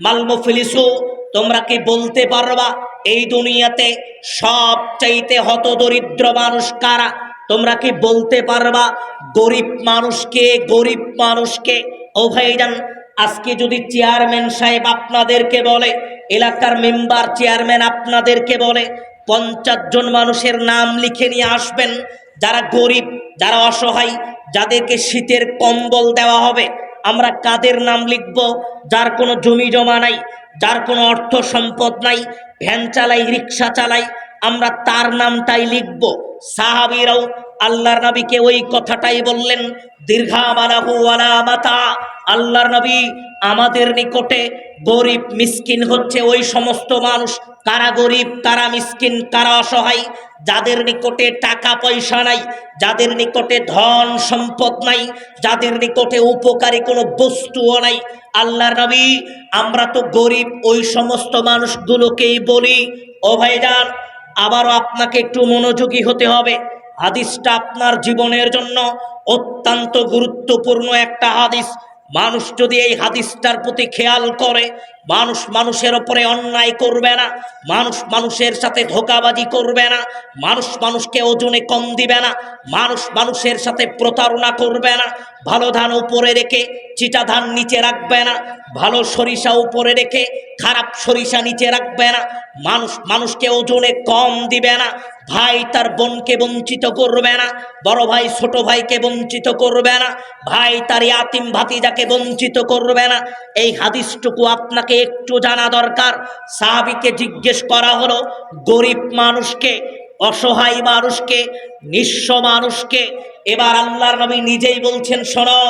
মাল মুফলিসু তোমরা কি বলতে পারবা, এই দুনিয়াতে সব চাইতে হত দরিদ্র মানুষ কারা? তোমরা কি বলতে পারবা, গরিব মানুষকে গরিব মানুষকে? ও ভাইজান, আজকে যদি চেয়ারম্যান সাহেব আপনাদেরকে বলে, এলাকার মেম্বার চেয়ারম্যান আপনাদেরকে বলে, পঞ্চাশ জন মানুষের নাম লিখে নিয়ে আসবেন, যারা গরিব, যারা অসহায়, যাদেরকে শীতের কম্বল দেওয়া হবে আমরা কাদের নাম লিখব? যার কোনো জমি জমা নাই, যার কোনো অর্থ সম্পদ নাই, ভ্যান চালাই, রিক্সা চালাই, আমরা তার নামটাই লিখব। সাহাবিরাও আল্লাহর নবীকে ওই কথাটাই বললেন, দীর্ঘামালাহু আলা মাতা, আল্লাহর নবী আমাদের নিকটে গরিব, মিসকিন হচ্ছে ওই সমস্ত মানুষ কারা গরিব কারা মিসকিন কারা অসহায়, যাদের নিকটে টাকা পয়সা নাই, যাদের নিকটে ধন সম্পদ নাই, যাদের নিকটে উপকারী কোনো বস্তুও নাই, আল্লাহর নবী, আমরা তো গরিব, ওই সমস্ত মানুষগুলোকেই বলি, ও ভাইজান, আবারও আপনাকে একটু মনোযোগী হতে হবে, হাদিসটা আপনার জীবনের জন্য অত্যন্ত গুরুত্বপূর্ণ একটা হাদিস, মানুষ যদি এই হাদিসটার প্রতি খেয়াল করে মানুষ মানুষের ওপরে অন্যায় করবে না। মানুষ মানুষের সাথে ধোকাবাজি করবে না। মানুষ মানুষকে ওজনে কম দিবে না। মানুষ মানুষের সাথে প্রতারণা করবে না। ভালো ধান উপরে রেখে চিটা ধান নিচে রাখবে না। ভালো সরিষা উপরে রেখে খারাপ সরিষা নিচে রাখবে না। মানুষ মানুষকে ওজনে কম দিবে না। ভাই তার বোনকে বঞ্চিত করবে না। বড় ভাই ছোট ভাইকে বঞ্চিত করবে না। ভাই তার ইয়াতিম ভাতিজাকে বঞ্চিত করবে না। এই হাদিসটুকু আপনাকে একটু জানা দরকার। সাহাবিকে জিজ্ঞেস করা হলো, গরিব মানুষকে, অসহায় মানুষকে, নিঃস্ব মানুষকে। এবার আল্লাহর নবী নিজেই বলছেন, শোনো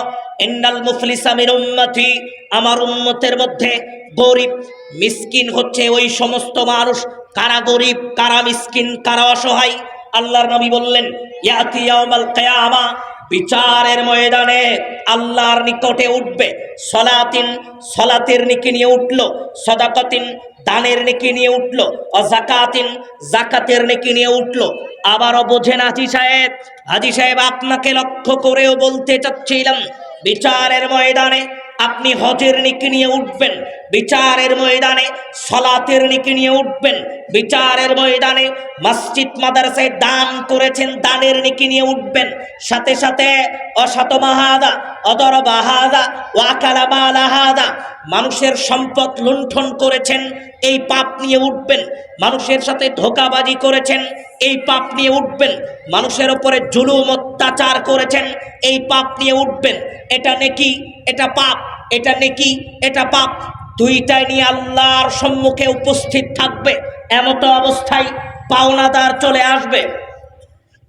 এন্নাল মুফলিস আমির উম্মতি, আমার উম্মতের মধ্যে গরিব, মিসকিন হচ্ছে ওই সমস্ত মানুষ। কারা গরিব, কারা মিসকিন, কারা অসহায়? আল্লাহর নবী বললেন, ইয়াতি ইয়াউমাল কিয়ামা বিচারের ময়দানে আল্লাহর নিকটে উঠবে। সলাতিন, সলাতের নিকে নিয়ে উঠল। সদাকতিন, দানের নেকি নিয়ে উঠল। অজাকাতিন, জাকাতের নেকি নিয়ে উঠল। আবারও বোঝেন হাজি সাহেব। হাজি সাহেব, আপনাকে লক্ষ্য করেও বলতে চাচ্ছিলাম, বিচারের ময়দানে আপনি হজের নিকি নিয়ে উঠবেন। বিচারের ময়দানে সলাতের নিকি নিয়ে উঠবেন। বিচারের ময়দানে মসজিদ, মাদ্রাসায় দান করেছেন, দানের নিকি নিয়ে উঠবেন। সাথে সাথে অশত মাহাদা, অদর বাহাদা, ওয়াকালা বালাহাদা মানুষের সম্পদ লুণ্ঠন করেছেন, এই পাপ নিয়ে উঠবেন। মানুষের সাথে ধোকাবাজি করেছেন, এই পাপ নিয়ে উঠবেন। মানুষের ওপরে জুলুম, অত্যাচার করেছেন, এই পাপ নিয়ে উঠবেন। এটা নেকি? এটা পাপ। এটা নেকি? এটা পাপ। দুইটাই নিয়ে আল্লাহর সম্মুখে উপস্থিত থাকবে। এমতো অবস্থায় পাওনাদার চলে আসবে।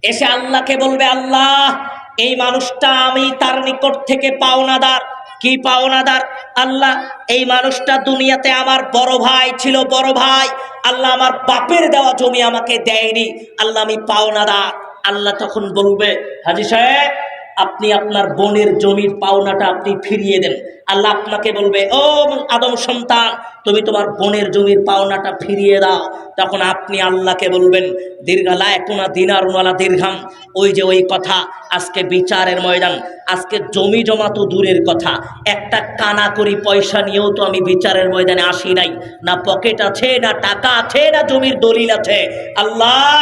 এসে আল্লাহকে বলবে, আল্লাহ, এই মানুষটা আমি তার নিকট থেকে পাওনাদার। কি পাওনাদার? আল্লাহ, এই মানুষটা দুনিয়াতে আমার বড় ভাই ছিল, বড় ভাই। আল্লাহ আমার বাপের দেওয়া জমি আমাকে দেয়নি। আল্লাহ আমি পাওনাদার। আল্লাহ তখন বলবে, হাজি সাহেব, আপনি আপনার বোনের জমির পাওনাটা আপনি ফিরিয়ে দেন। আল্লাহ আপনাকে বলবে, ও আদম সন্তান, তুমি তোমার বোনের জমির পাওনাটা ফিরিয়ে দাও। তখন আপনি আল্লাহকে বলবেন দীর্ঘালা একুনা দিনার উনালা দীর্ঘাম ওই যে ওই কথা, আজকে বিচারের ময়দান, আজকে জমি জমা তো দূরের কথা, একটা কানা করি পয়সা নিয়েও তো আমি বিচারের ময়দানে আসি নাই। না পকেট আছে, না টাকা আছে, না জমির দলিল আছে। আল্লাহ,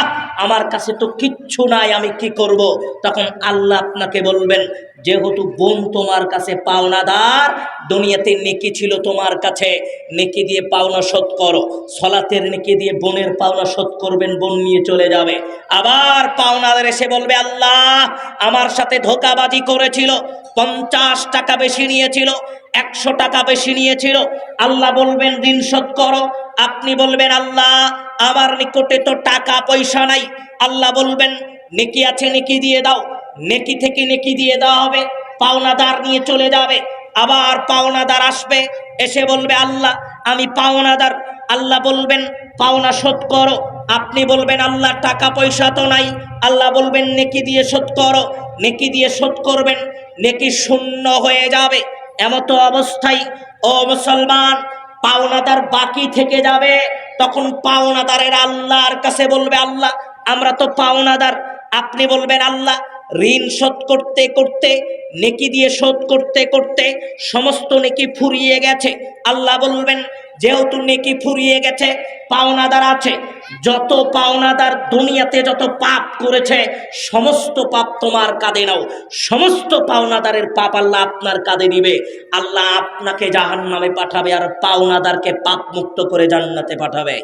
আমার কাছে তো কিচ্ছু নাই, আমি কি করব? তখন আল্লাহ আপনাকে বলবেন, যেহেতু বোন তোমার কাছে পাওনাদার দুনিয়াতে নেকি ছিল তোমার কাছে, নেকি দিয়ে পাওনা শোধ করো। সলাতের নেকি দিয়ে বোনের পাওনা শোধ করবেন, বোন নিয়ে চলে যাবে। আবার পাওনাদার এসে বলবে, আল্লাহ, আমার সাথে ধোকাবাজি করেছিল, পঞ্চাশ টাকা বেশি নিয়েছিল, একশো টাকা বেশি নিয়েছিল। আল্লাহ বলবেন, ঋণ শোধ করো। আপনি বলবেন, আল্লাহ, আমার নিকটে তো টাকা পয়সা নাই। আল্লাহ বলবেন, নেকি আছে, নেকি দিয়ে দাও। নেকি থেকে নেকি দিয়ে দেওয়া হবে। পাওনাদার নিয়ে চলে যাবে। আবার পাওনাদার আসবে। এসে বলবে, আল্লাহ, আমি পাওনাদার। আল্লাহ বলবেন, পাওনা শোধ করো। আপনি বলবেন, আল্লাহ টাকা পয়সা তো নাই। আল্লাহ বলবেন, নেকি দিয়ে শোধ করো। নেকি দিয়ে শোধ করবেন, নেকি শূন্য হয়ে যাবে। এমতো অবস্থায়, ও মুসলমান, পাওনাদার বাকি থেকে যাবে। তখন পাওনাদারের আল্লাহর কাছে বলবে, আল্লাহ, আমরা তো পাওনাদার। আপনি বলবেন, আল্লাহ ঋণ শোধ করতে করতে, নেকি দিয়ে শোধ করতে করতে সমস্ত নেকি ফুরিয়ে গেছে। আল্লাহ বলবেন, যেহেতু নেকি ফুরিয়ে গেছে, পাওনাদার আছে। যত পাওনাদার দুনিয়াতে যত পাপ করেছে, সমস্ত পাপ তোমার কাঁধে নাও। সমস্ত পাওনাদারের পাপ আল্লাহ আপনার কাঁধে নিবে। আল্লাহ আপনাকে জাহান নামে পাঠাবে আর পাওনাদারকে পাপ মুক্ত করে জান্নাতে পাঠাবে।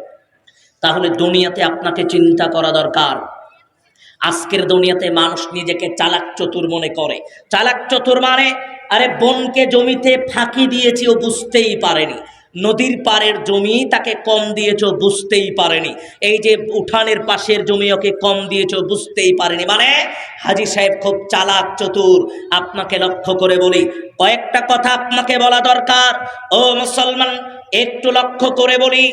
তাহলে দুনিয়াতে আপনাকে চিন্তা করা দরকার। আজকের দুনিয়াতে মানুষ নিজেকে চালাক চতুর মনে করে। চালাক চতুর মানে আরে বোনকে জমিতে ফাঁকি দিয়েছি ও বুঝতেই পারেনি। নদীর পাড়ের জমি তাকে কম দিয়েছ বুঝতেই পারেনি। এই যে উঠানের পাশের জমি ওকে কম দিয়েছ বুঝতেই পারেনি। মানে হাজি সাহেব খুব চালাক চতুর। আপনাকে লক্ষ্য করে বলি, কয়েকটা কথা আপনাকে বলা দরকার। ও মুসলমান, একটু লক্ষ্য করে বলি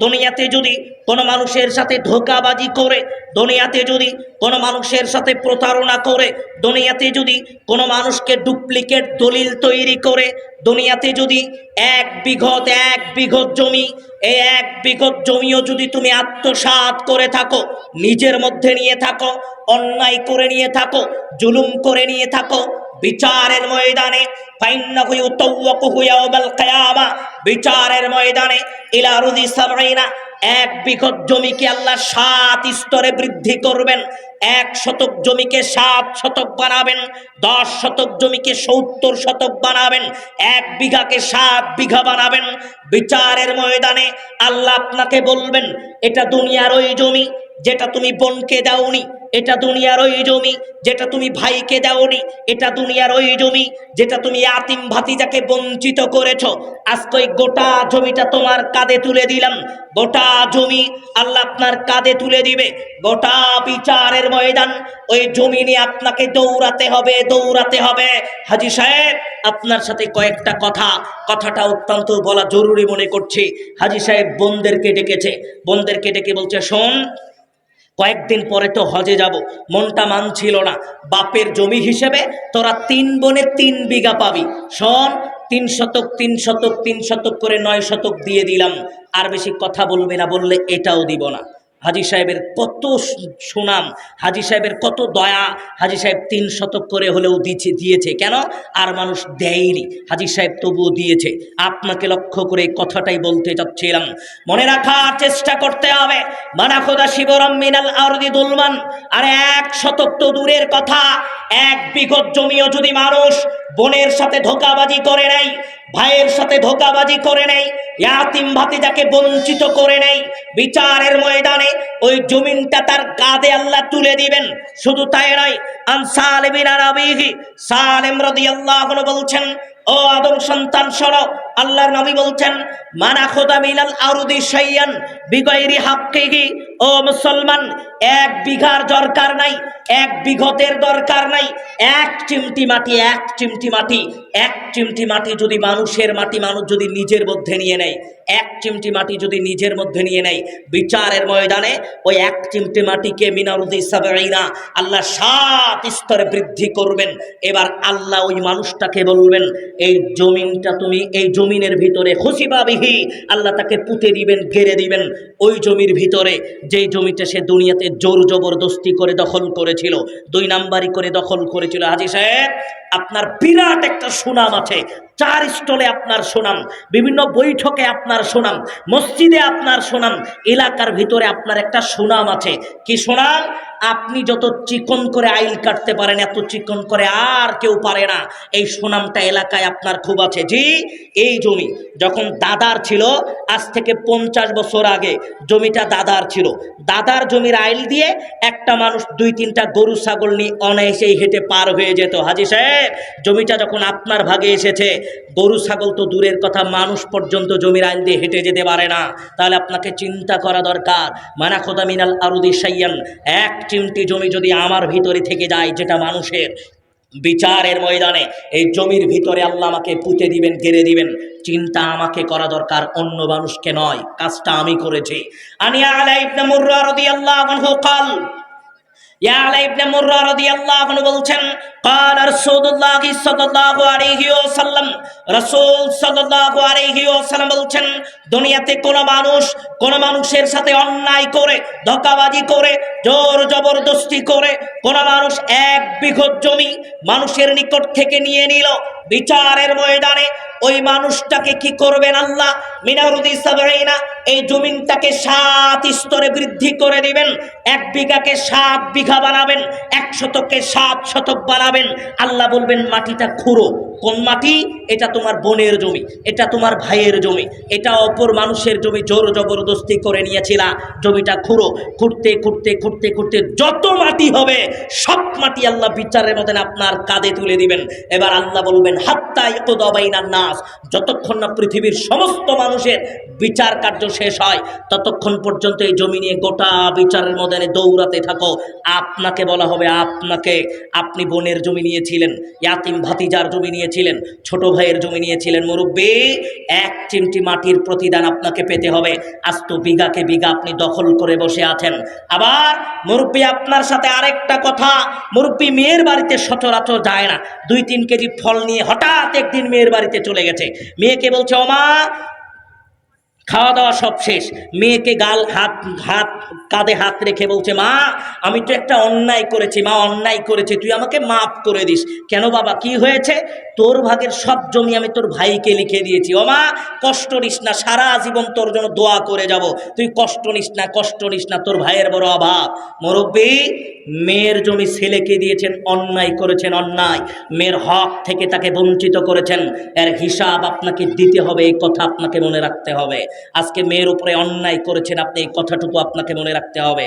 দুনিয়াতে যদি কোনো মানুষের সাথে ধোকাবাজি করে, দুনিয়াতে যদি কোনো মানুষের সাথে প্রতারণা করে, দুনিয়াতে যদি কোনো মানুষকে ডুপ্লিকেট দলিল তৈরি করে, দুনিয়াতে যদি এক বিঘত এক বিঘত জমি, এই এক বিঘত জমিও যদি তুমি আত্মসাৎ করে থাকো, নিজের মধ্যে নিয়ে থাকো, অন্যায় করে নিয়ে থাকো, জুলুম করে নিয়ে থাকো বিচারের ময়দানে বিচারের ময়দানে, ইলা রুদি সাবঈনা, এক বিঘত জমিকে আল্লাহ সাত স্তরে বৃদ্ধি করবেন, এক শতক জমিকে সাত শতক বানাবেন, দশ শতক জমিকে সত্তর শতক বানাবেন, এক বিঘাকে সাত বিঘা বানাবেন। বিচারের ময়দানে আল্লাহ আপনাকে বলবেন, এটা দুনিয়ার ওই জমি যেটা তুমি বোনকে দাওনি এটা দুনিয়ার ওই জমি যেটা তুমি ভাইকে দাওনি, এটা দুনিয়ার ওই জমি যেটা তুমি আতিম ভাতিজাকে বঞ্চিত করেছ। আজকে ওই গোটা জমিটা তোমার কাঁধে তুলে দিলাম। গোটা জমি আল্লাহ আপনার কাঁধে তুলে দিবে। গোটা বিচারের ময়দান ওই জমি নিয়ে আপনাকে দৌড়াতে হবে দৌড়াতে হবে। হাজি সাহেব, আপনার সাথে কয়েকটা কথা। কথাটা অত্যন্ত বলা জরুরি মনে করছি। হাজি সাহেব বোনদেরকে ডেকেছে। বোনদেরকে ডেকে বলছে, শোন কয়েকদিন পরে তো হজে যাব, মনটা মানছিল না। বাপের জমি হিসেবে তোরা তিন বনে তিন বিঘা পাবি। শোন, তিন শতক তিন শতক তিন শতক করে নয় শতক দিয়ে দিলাম। আর বেশি কথা বলবে না, বললে এটাও দিব না। হাজি সাহেবের কত সুনাম, হাজি সাহেবের কত দয়া, হাজি সাহেব তিন শতক করে হলেও দিচ্ছে দিয়েছে। কেন? আর মানুষ দেয়নি। হাজি সাহেব তবুও দিয়েছে। আপনাকে লক্ষ্য করে কথাটাই বলতে চাচ্ছিলাম। মনে রাখার চেষ্টা করতে হবে। মানা খোদা শিবরম মিনাল আরদি দুলমান। আর এক শতক তো দূরের কথা। এক বিঘত জমিও যদি মানুষ বোনের সাথে ধোকাবাজি করে নেয় ভাইয়ের সাথে ধোকাবাজি করে নেই, ইয়াতিম ভাতিজাকে বঞ্চিত করে নেই। বিচারের ময়দানে ওই জমিনটা তার কাঁধে আল্লাহ তুলে দিবেন। শুধু তাই নয় আনসাল বিনা আরাবিহি সালেম রাদিয়াল্লাহু আনহু বলছেন, ও আদম সন্তান শোনো আল্লাহর নবী বলছেন, মানা খোদা মিনাল আরুদি শাইয়ান বিগয়রি হাক্কিহি। ও মুসলমান, এক বিঘার দরকার নাই, এক বিঘতের দরকার নাই। এক চিমটি মাটি, এক চিমটি মাটি, এক চিমটি মাটি যদি মানুষের মাটি, মানুষ যদি নিজের মধ্যে নিয়ে নেয়, এক চিমটি মাটি যদি নিজের মধ্যে নিয়ে নেয়, বিচারের ময়দানে ওই এক চিমটি মাটিকে মিনারুদি সাবাইনা আল্লাহ সাত স্তরে বৃদ্ধি করবেন। এবার আল্লাহ ওই মানুষটাকে বলবেন, এই জমিনটা তুমি, এই জমিনের ভিতরে খুশিবাবিহি আল্লাহ তাকে পুঁতে দিবেন ঘেরে দিবেন। ওই জমির ভিতরে, যেই জমিতে সে দুনিয়াতে জোর জবরদস্তি করে দখল করেছিল, দুই নাম্বারি করে দখল করেছিল। হাজি সাহেব, আপনার বিরাট একটা সুনাম আছে। চার স্টলে আপনার সুনাম, বিভিন্ন বৈঠকে আপনার সুনাম, মসজিদে আপনার সুনাম, এলাকার ভিতরে আপনার একটা সুনাম আছে। কি সুনাম? আপনি যত চিকন করে আইল কাটতে পারেন, এত চিকন করে আর কেউ পারে না। এই সুনামটা এলাকায় আপনার খুব আছে। জি, এই জমি যখন দাদার ছিল, আজ থেকে পঞ্চাশ বছর আগে জমিটা দাদার ছিল। দাদার জমির আইল দিয়ে একটা মানুষ দুই তিনটা গরু ছাগল নিয়ে অনায়াসেই হেঁটে পার হয়ে যেত। হাজি সাহেব, জমিটা যখন আপনার ভাগে এসেছে, গরু ছাগল তো দূরের কথা, মানুষ পর্যন্ত জমির আইল দিয়ে হেঁটে যেতে পারে না। তাহলে আপনাকে চিন্তা করা দরকার। মানা খোদা মিনাল আরুদি সাইয়ান, এক চিমটি জমি যদি আমার ভিতরে থেকে যায়, যেটা মানুষের বিচারের ময়দানে, এই জমির ভিতরে আল্লাহ আমাকে পুঁতে দিবেন, গেড়ে দিবেন। চিন্তা আমাকে করা দরকার, অন্য মানুষকে নয়, কাজটা আমি করেছি। আনিয়া আলাই ইবনে মুর্রা রাদিয়াল্লাহু কাল রসুল সাল্লাম বলছেন, দুনিয়াতে কোন মানুষ কোন মানুষের সাথে অন্যায় করে, ধকাবাজি করে, জোর জবরদস্তি করে, কোন মানুষ এক বিঘত জমি মানুষের নিকট থেকে নিয়ে নিল বিচারের ময়দানে ওই মানুষটাকে কি করবেন আল্লাহ? মিনারুদি সাবরাইনা এই জমিনটাকে সাত স্তরে বৃদ্ধি করে দিবেন। এক বিঘাকে সাত বিঘা বানাবেন, এক শতককে সাত শতক বানাবেন। আল্লাহ বলবেন, মাটিটা খুঁড়ো। কোন মাটি? এটা তোমার বোনের জমি, এটা তোমার ভাইয়ের জমি, এটা অপর মানুষের জমি জোর জবরদস্তি করে নিয়েছিলা। জমিটা খুঁড়ো। খুঁড়তে খুঁড়তে খুঁড়তে খুঁড়তে যত মাটি হবে, সব মাটি আল্লাহ বিচারের মতন আপনার কাঁধে তুলে দিবেন। এবার আল্লাহ বলবেন হাত্তা ইকদাবাইনান নাস। যতক্ষণ না পৃথিবীর সমস্ত মানুষের বিচার কার্য শেষ হয়, ততক্ষণ পর্যন্ত এই জমি নিয়ে গোটা বিচারের ময়দানে দৌড়াতে থাকো। আপনাকে বলা হবে আপনাকে। আপনি বোনের জমি নিয়েছিলেন, ইয়াতিম ভাতিজার জমি নিয়েছিলেন, ছোট ভাইয়ের জমি নিয়েছিলেন, মুরব্বী। এক চিমটি মাটির প্রতিদান আপনাকে পেতে হবে। আজ তো বিঘাকে বিঘা আপনি দখল করে বসে আছেন। আবার মুরব্বী, আপনার সাথে আরেকটা কথা। মুরব্বী, মেয়ের বাড়িতে সচরাচর যায় না। দুই তিন কেজি ফল নিয়ে হঠাৎ একদিন মেয়ের বাড়িতে চলে গেছে। মেয়েকে বলছে ও মা খাওয়া দাওয়া সব শেষ। মেয়েকে গাল, হাত হাত, কাঁধে হাত রেখে বলছে, মা, আমি তো একটা অন্যায় করেছি, মা, অন্যায় করেছি, তুই আমাকে মাফ করে দিস। কেন বাবা, কি হয়েছে? তোর ভাগের সব জমি আমি তোর ভাইকে লিখে দিয়েছি। ও মা, কষ্ট নিস না, সারা জীবন তোর জন্য দোয়া করে যাব। তুই কষ্ট নিস না, কষ্ট নিস না, তোর ভাইয়ের বড় অভাব। মুরব্বী, মেয়ের জমি ছেলেকে দিয়েছেন, অন্যায় করেছেন, অন্যায়। মেয়ের হক থেকে তাকে বঞ্চিত করেছেন। এর হিসাব আপনাকে দিতে হবে, এই কথা আপনাকে মনে রাখতে হবে। আজকে মেয়ের উপরে অন্যায় করেছেন আপনি এই কথাটুকু আপনাকে মনে রাখতে হবে।